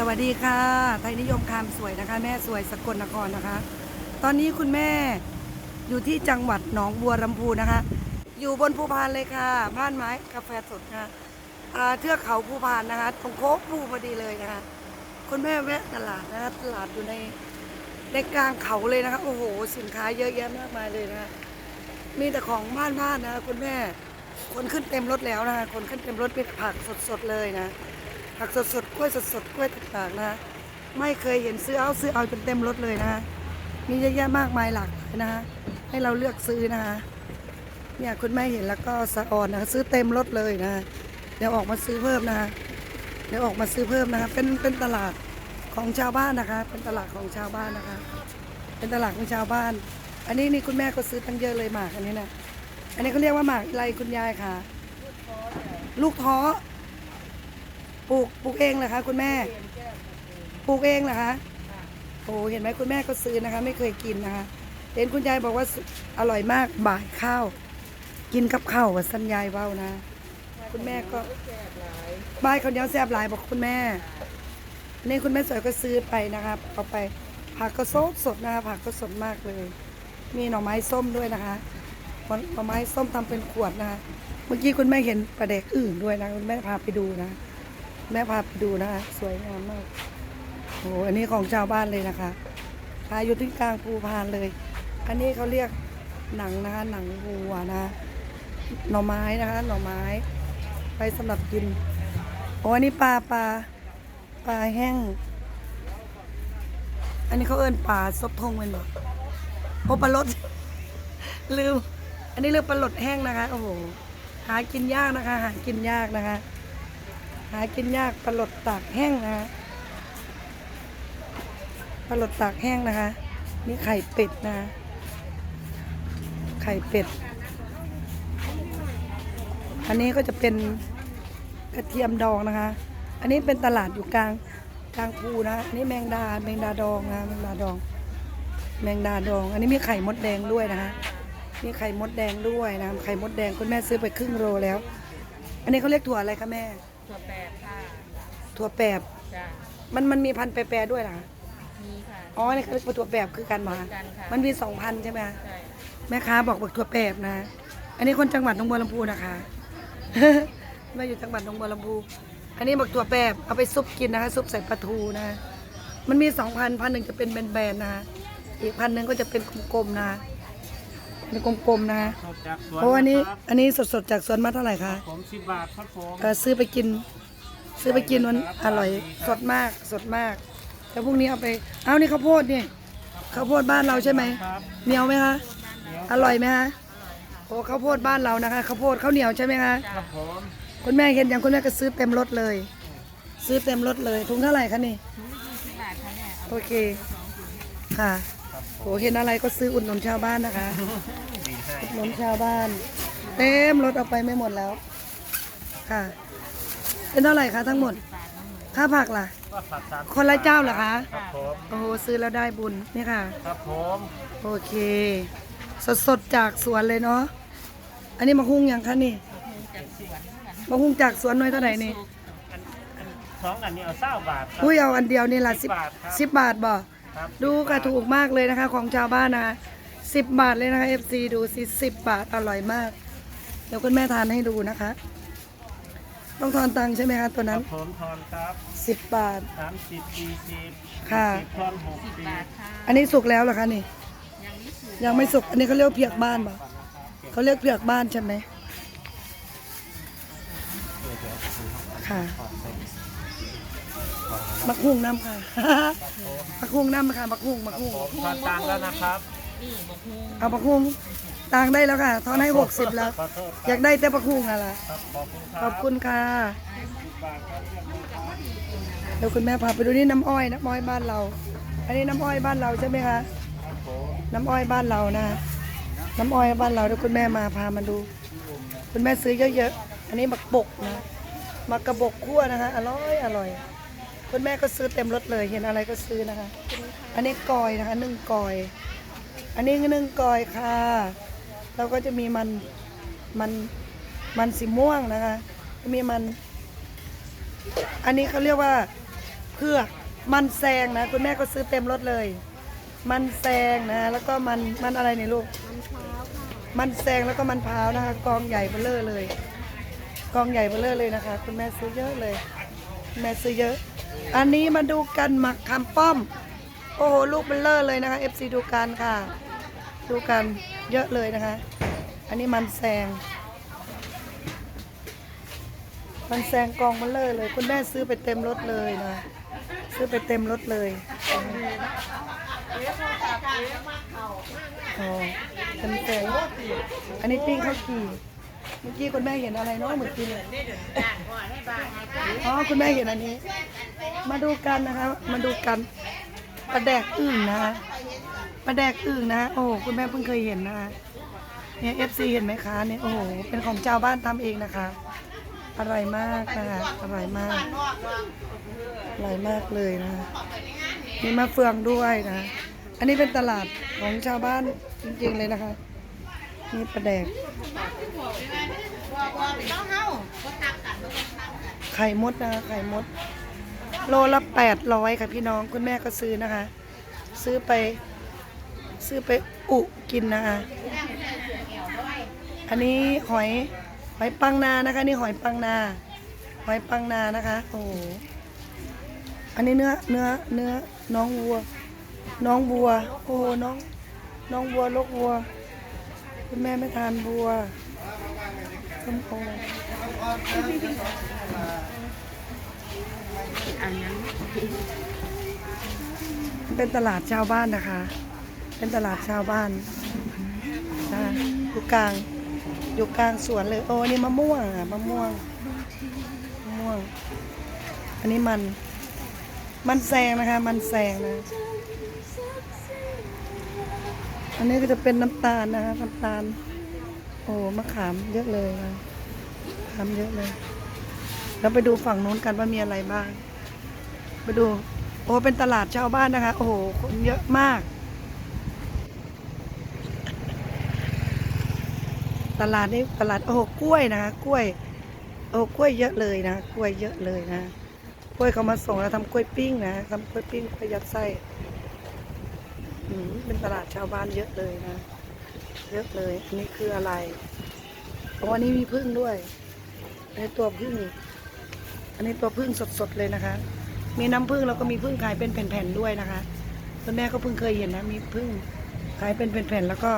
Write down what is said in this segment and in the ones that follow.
สวัสดีค่ะ ไทยนิยมคามสวยนะคะ แม่สวยสกลนครนะคะ ตอนนี้คุณแม่อยู่ที่จังหวัดหนองบัวลำพูนะคะ อยู่บนภูพานเลยค่ะ บ้านไม้กาแฟสดนะคะอ่าเทือกเขาภูพานนะคะตรงโค้งภูพอดีเลยนะคะ คุณแม่แวะตลาดนะคะตลาดอยู่ในในกลางเขาเลยนะคะ โอ้โห สินค้าเยอะแยะมากมายเลยนะคะมีแต่ของบ้านบ้านนะคะคุณแม่ คนขึ้นเต็มรถแล้วนะคะคนขึ้นเต็มรถมีแต่ผักสดๆเลยนะ ผักสดๆกล้วยสดๆกล้วยต่างๆนะไม่เคยเห็นซื้อเอาซื้อเอาจนเต็มรถเลยนะมีเยอะแยะมากมายหลากหลายนะให้เราเลือกซื้อนะคะเนี่ยคุณแม่เห็นแล้วก็สะออนนะซื้อเต็มรถเลยนะเดี๋ยวออกมาซื้อเพิ่มนะเดี๋ยวออกมาซื้อเพิ่มนะคะเป็นเป็นตลาดของชาวบ้านนะคะ เป็นตลาดของชาวบ้านนะคะ เป็นตลาดของชาวบ้าน อันนี้นี่คุณแม่ก็ซื้อตั้งเยอะเลยหมากอันนี้นะอันนี้เขาเรียกว่าหมากอะไรคุณยายค่ะ ลูกท้อ ปลูกปลูกเองเหรอคะคุณแม่ ปลูกเองเหรอคะโอ้เห็นไหมคุณแม่ก็ซื้อนะคะ ไม่เคยกินนะคะเห็นคุณยายบอกว่าอร่อยมากบ่ายข้าว กินกับข้าวสัญญายเว้านะ คุณแม่ก็บ่ายข้าวเหนียวแซ่บหลายบอกคุณแม่นี่คุณแม่สวยก็ซื้อไปนะครับเอาไปผักก็สดสดนะคะผักก็สดมากเลย มีหน่อไม้ส้มด้วยนะคะหน่อไม้ส้มทำเป็นขวดนะคะเมื่อกี้คุณแม่เห็นปลาแดกอื่นด้วยนะคุณแม่พาไปดูนะ แม่พาไปดูนะคะ สวยงามมากโอ้โหอันนี้ของชาวบ้านเลยนะคะขายอยู่ที่กลางภูพานเลย อันนี้เขาเรียกหนังนะคะ หนังวัวนะหน่อไม้นะคะ หน่อไม้ ไปสำหรับกินโอ้อันนี้ปลาปลาปลาแห้ง อันนี้เขาเอิ้นปลาซบทงเป็นบ่โอ้ปลาลดลืมอันนี้เรียกปลาหลดแห้งนะคะ โอ้โห หากินยากนะคะ หากินยากนะคะ หากินยากปลาหลดตากแห้งนะคะปลาหลดตากแห้งนะคะ นี่ไข่เป็ดนะ ไข่เป็ด อันนี้ก็จะเป็นกระเทียมดองนะคะ อันนี้เป็นตลาดอยู่กลางกลางภูนะอันนี้แมงดาแมงดาดองนะแมงดาดอง แมงดาดอง อันนี้มีไข่มดแดงด้วยนะคะมีไข่มดแดงด้วยนะไข่มดแดงคุณแม่ซื้อไปครึ่งโลแล้ว อันนี้เขาเรียกถั่วอะไรคะแม่ ถั่วแปดค่ะถั่วแปบจ้ะมันมันมีพันธุ์แปรๆด้วยเหรอคะมีค่ะ อ๋อนี่เขาเรียกว่าถั่วแปบคือกันมาเหมือนกันค่ะ มันมีสองพันใช่ไหมคะใช่แม่ค้าบอกบอกถั่วแปบนะ อันนี้คนจังหวัดหนองบัวลำพูนะคะ แม่อยู่จังหวัดหนองบัวลำพู อันนี้บอกถั่วแปบเอาไปซุปกินนะคะซุปใส่ปลาทูนะ มันมีสองพันพันหนึ่งจะเป็นแบนๆนะคะอีกพันหนึ่งก็จะเป็นกลมๆนะคะ เป็นกลมๆนะคะสดจากสวนโอ้อันนี้ครับอันนี้สดๆจากสวนมาเท่าไหร่คะผมสิบบาทครับผมเอ่อซื้อไปกิน ซื้อไปกินมันอร่อยสดมากสดมากแล้วพรุ่งนี้เอาไปเอานี่ข้าวโพดนี่ข้าวโพดบ้านเราใช่ไหมครับเหนียวไหมคะเดี๋ยวอร่อยไหมคะโอ้ข้าวโพดบ้านเรานะคะข้าวโพดข้าวเหนียวใช่ไหมคะครับผมคุณแม่เห็นอย่างคุณแม่ก็ซื้อเต็มรถเลย ซื้อเต็มรถเลยถุงเท่าไหร่คะนี่สิบบาทค่ะเนี่ยโอเคค่ะ โอ้เห็นอะไรก็ซื้ออุดหนุนชาวบ้านนะคะดีให้อุดหนุนชาวบ้าน เต็มรถเอาไปไม่หมดแล้วค่ะ เป็นเท่าไหร่คะทั้งหมด ค่าผักล่ะ ก็ผัดสามคนละเจ้าเหรอคะ ครับผมโอ้โหซื้อแล้วได้บุญนี่ค่ะ ครับผมโอเค สดสดๆจากสวนเลยเนาะอันนี้มะฮุ่งยังคะนี่จากสวนเหมือนกันมะฮุ่งจากสวนหน่อยเท่าไหร่นี่อันอันสองอันนี้เอาเศร้าบาทครับ อุ้ยเอาอันเดียวนี่ละสิบ10บาทครับ สิบบาทบ่ครับ ดูค่ะถูกมากเลยนะคะ ของชาวบ้านนะคะสิบบาทเลยนะคะ FC ดูสิสิบบาทอร่อยมาก เดี๋ยวคุณแม่ทานให้ดูนะคะ ต้องทอนตังค์ใช่ไหมคะตัวคนั้รันบผมทอนครับสิบบาท สามสิบสี่สิบค่ะ สิบทอนหกสิบสิบบาทค่ะอันนี้สุกแล้วเหรอคะนี่ ยังไม่สุกยังไม่สุก อันนี้เขาเรียกว่าเผือกบ้านป่ะเขาเรียกเผือกบ้านใช่ไหมค่ะ มักฮุ่งน้ำค่ะ มักฮุ่งน้ำค่ะมักฮุ่งมักฮุ่งผมทอนตังค์แล้วนะครับนี่บกฮุงเอามักฮุ่งตังค์ได้แล้วค่ะทอนให้หกสิบแล้ว ขอโทษอยากได้แต่มักฮุ่งอะไรครับขอบคุณคขรัอบบคุณค่ะสิบบาทครับเดี๋ยวคุณแม่พาไปดูนี่น้ำอ้อยน้ำอ้อยบ้านเรา อันนี้น้ำอ้อยบ้านเราใช่ไหมคะ ครับผมน้ำอ้อยบ้านเรานะ น้ำอ้อยบ้านเราเดี๋ยวคุณแม่มาพามาดู คุณแม่ซื้อเยอะๆ อันนี้มักบกนะมักกระบกคั่วนะคะ อร่อยอร่อย คุณแม่ก็ซื้อเต็มรถเลย เห็นอะไรก็ซื้อนะคะ อันนี้กอยนะคะนึ่งกอย อันนี้ก็นึ่งกอยค่ะเราก็จะมีมันมันมันสีม่วงนะคะ มีมัน อันนี้เขาเรียกว่าเผือกมันแซงนะ คุณแม่ก็ซื้อเต็มรถเลย มันแซงนะ แล้วก็มันมันอะไรเนี่ยลูก มันแซงแล้วก็มันพร้าวนะคะ กองใหญ่เบลเลอร์เลย กองใหญ่เบลเลอร์เลยนะคะ คุณแม่ซื้อเยอะเลยคุณแม่ซื้อเยอะ อันนี้มาดูกันหมักคำป้อม โอ้โห ลูกเบลเลอร์เลยนะคะ FC ดูกันค่ะ ดูกันเยอะเลยนะคะ อันนี้มันแซง มันแซงกองเบลเลอร์เลย คุณแม่ซื้อไปเต็มรถเลยนะ ซื้อไปเต็มรถเลยอ๋อเป็นแซงอันนี้ปิ้งข้าวจี่ เมื่อกี้คุณแม่เห็นอะไรเนาะเมื่อกี้เนี่ยอ๋อคุณแม่เห็นอันนี้ มาดูกันนะคะ มาดูกันปลาแดกอึ่งนะคะปลาแดกอึ่งนะโอ้คุณแม่เพิ่งเคยเห็นนะคะเนี่ยเอฟซีเห็นไหมคะเนี่ยโอ้โหเป็นของเจ้าวบ้านทำเองนะคะอร่อยมากนะคะอร่อยมากอร่อยมากเลยนะคะมีมะเฟืองด้วยนะ อันนี้เป็นตลาดของชาวบ้านจริงๆเลยนะคะ นี่ปลาแดก ไข่มดนะคะไข่มด โลละแปดร้อยค่ะพี่น้องคุณแม่ก็ซื้อนะคะ ซื้อไป ซื้อไปอุกินนะคะอันนี้หอยหอยปังนานะคะ นี่หอยปังนา หอยปังนานะคะ โอ้โหอันนี้เนื้อเนื้อเนื้อน้องวัว น้องบัว โอ้โหน้องน้องบัวลกวัวคุณแม่ไม่ทานบัว ส้มโออันนั้นเป็นตลาดชาวบ้านนะคะ เป็นตลาดชาวบ้านนะอยู่กลาง อยู่กลางสวนเลย โอ้นี่มะม่วงอะมะม่วง มะม่วง อันนี้มัน มันแซงนะคะ มันแซงนะ อันนี้ก็จะเป็นน้ำตาลนะคะ น้ำตาล อ้มะขามเยอะเลยนะมะขามเยอะเลย แล้วไปดูฝั่งนู้นกันว่ามีอะไรบ้าง ไปดู โอ้เป็นตลาดชาวบ้านนะคะ โอ้โหคนเยอะมาก ตลาดนี้ตลาดโอ้โหกล้วยนะคะกล้วย โอ้กล้วยเยอะเลยนะกล้วยเยอะเลยนะกล้วยเขามาส่งแล้วทำกล้วยปิ้งนะทำกล้วยปิ้งกล้วยยัดไส้อืมเป็นตลาดชาวบ้านเยอะเลยนะ เยอะเลยอันนี้คืออะไรโอ้อันนี้มีพึ่งด้วยอันตัวพึ่ง อันนี้ตัวพึ่งสดๆเลยนะคะ มีน้ำผึ้งแล้วก็มีผึ้งขายเป็นแผ่นๆด้วยนะคะคุณแม่ก็เพิ่งเคยเห็นนะ มีผึ้งขายเป็นแผ่นๆแล้วก็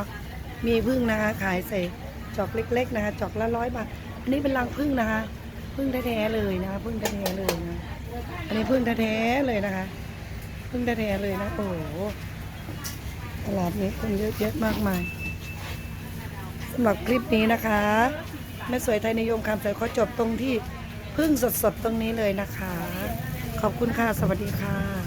มีผึ้งนะคะ ขายใส่จอกเล็ก ๆ นะคะจอกละร้อยบาทอันนี้เป็นรังผึ้งนะคะผึ้งแท้ๆเลยนะคะผึ้งแท้ๆเลยนะอันนี้ผึ้งแท้ๆเลยนะคะผึ้งแท้ๆเลยนะโอ้โหตลาดนี้คนเยอะแยะมากมาย สำหรับคลิปนี้นะคะแม่สวยไทยนิยมคำสวยขอจบตรงที่พึ่งสดๆตรงนี้เลยนะคะ ขอบคุณค่ะ สวัสดีค่ะ